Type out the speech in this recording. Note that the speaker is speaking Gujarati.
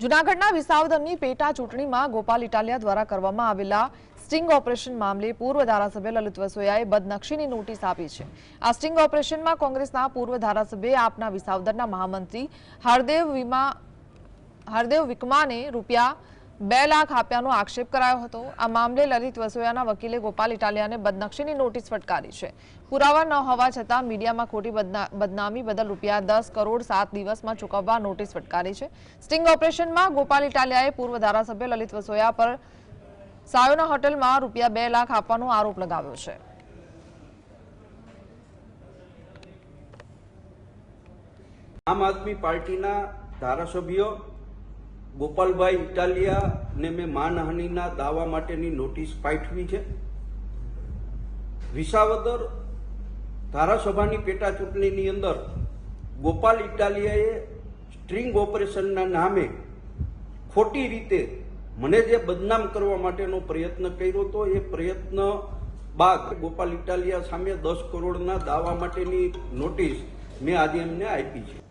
જૂનાગઢના વિસાવદરની પેટા ચૂંટણીમાં ગોપાલ ઇટાલિયા દ્વારા કરવામાં આવેલા સ્ટિંગ ઓપરેશન મામલે પૂર્વ ધારાસભ્ય લલિત વસોયાએ બદનક્ષીની નોટિસ આપી છે. આ સ્ટિંગ ઓપરેશનમાં કોંગ્રેસના પૂર્વ ધારાસભ્ય, આપના વિસાવદરના મહામંત્રી હરદેવ વિમા હરદેવ વિકમાને રૂપિયા બે લાખ આપ્યાનો આક્ષેપ કરાયો હતો. આ મામલે લલિત વસોયાના વકીલે ગોપાલ ઇટાલિયાને બદનક્ષીની નોટિસ ફટકારી છે. પુરાવા ન હોવા છતાં મીડિયામાં ખોટી બદના- બદનામી બદલ રૂપિયા દસ કરોડ સાત દિવસમાં ચૂકવવા નોટિસ ફટકારી છે. સ્ટિંગ ઓપરેશનમાં ગોપાલ ઇટાલિયાએ પૂર્વ ધારાસભ્ય લલિત વસોયા પર સાયોના હોટેલમાં રૂપિયા બે લાખ આપવાનો આરોપ લગાવ્યો છે. આમ આદમી પાર્ટીના ધારાસભ્ય ગોપાલભાઈ ઇટાલિયાને મેં માનહાનિના દાવા માટેની નોટિસ પાઠવી છે. વિસાવદર ધારાસભાની પેટા ચૂંટણીની અંદર ગોપાલ ઇટાલિયાએ સ્ટ્રિંગ ઓપરેશનના નામે ખોટી રીતે મને જે બદનામ કરવા માટેનો પ્રયત્ન કર્યો હતો એ પ્રયત્ન બાદ ગોપાલ ઇટાલિયા સામે દસ કરોડના દાવા માટેની નોટિસ મેં આજે એમને આપી છે.